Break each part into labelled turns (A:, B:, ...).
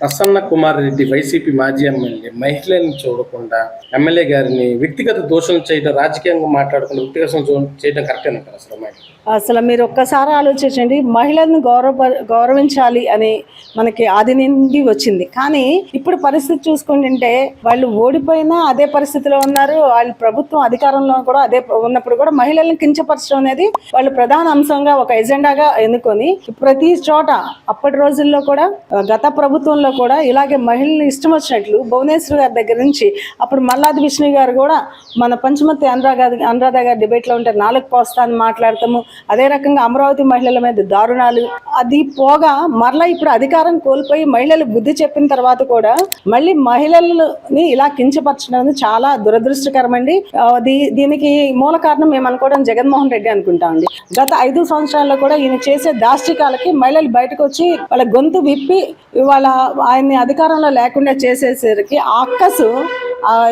A: ప్రసన్న కుమార్ రెడ్డి వైసీపీ మాజీ ఎమ్మెల్యే మహిళల్ని చూడకుండా ఎమ్మెల్యే గారిని వ్యక్తిగత దోషం చేయడం రాజకీయంగా మాట్లాడకుండా వ్యక్తిగత చేయడం కరెక్ట్ అంటారు అసలు
B: అసలు మీరు ఒక్కసారి ఆలోచించండి మహిళలను గౌరవ గౌరవించాలి అని మనకి ఆది నుండి వచ్చింది. కానీ ఇప్పుడు పరిస్థితి చూసుకుంటుంటే వాళ్ళు ఓడిపోయినా అదే పరిస్థితిలో ఉన్నారు. వాళ్ళు ప్రభుత్వం అధికారంలో కూడా అదే ఉన్నప్పుడు కూడా మహిళలను కించపరచడం అనేది వాళ్ళు ప్రధాన అంశంగా ఒక ఎజెండాగా ఎన్నుకొని ప్రతి చోట అప్పటి రోజుల్లో కూడా గత ప్రభుత్వంలో కూడా ఇలాగే మహిళలు ఇష్టం వచ్చినట్లు భువనేశ్వర్ గారి దగ్గర నుంచి అప్పుడు మల్లాది విష్ణు గారు కూడా మన పంచమతి అనురాధ అనురాధ గారి డిబేట్లో ఉంటే నాలుగు పోస్తా అని మాట్లాడతాము. అదే రకంగా అమరావతి మహిళల మీద దారుణాలు. అది పోగా మరలా ఇప్పుడు అధికారం కోల్పోయి మహిళలు బుద్ధి చెప్పిన తర్వాత కూడా మళ్ళీ మహిళలని ఇలా కించపరచడం చాలా దురదృష్టకరమండి ఆ, దీ- దీనికి మూల కారణం మేము అనుకోవడం జగన్మోహన్ రెడ్డి అనుకుంటామండి గత ఐదు సంవత్సరాల్లో కూడా ఈయన చేసే దాష్టికాలకి మహిళలు బయటకు వచ్చి వాళ్ళ గొంతు విప్పి ఇవాళ ఆయన్ని అధికారంలో లేకుండా చేసేసరికి ఆ అక్కసు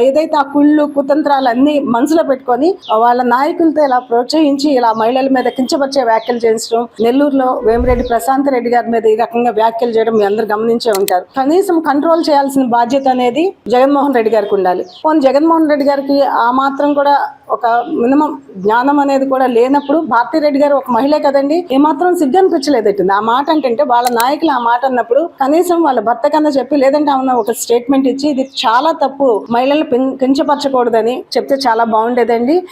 B: ఏదైతే ఆ కుళ్ళు కుతంత్రాలు అన్ని మనసులో పెట్టుకొని వాళ్ళ నాయకులతో ఇలా ప్రోత్సహించి ఇలా మహిళల మీద కించపరిచే వ్యాఖ్యలు చేయించడం నెల్లూరులో వేమిరెడ్డి ప్రశాంత్ రెడ్డి గారి మీద ఈ రకంగా వ్యాఖ్యలు చేయడం మీ అందరు గమనించే ఉంటారు. కనీసం కంట్రోల్ చేయాల్సిన బాధ్యత అనేది జగన్మోహన్ రెడ్డి గారికి ఉండాలి. పోనీ జగన్మోహన్ రెడ్డి గారికి ఆ మాత్రం కూడా ఒక మినిమం జ్ఞానం అనేది కూడా లేనప్పుడు భారతీరెడ్డి గారు ఒక మహిళే కదండి. ఏమాత్రం సిగ్గు అనిపించలేదట్టుంది ఆ మాట అంటే వాళ్ళ నాయకులు ఆ మాట అన్నప్పుడు కనీసం వాళ్ళ భర్త కన్నా చెప్పి లేదంటే ఆమె ఒక స్టేట్మెంట్ ఇచ్చి ఇది చాలా తప్పు. మహిళలు కించపరచకూడదని చెప్తే చాలా బాగుండేదండి.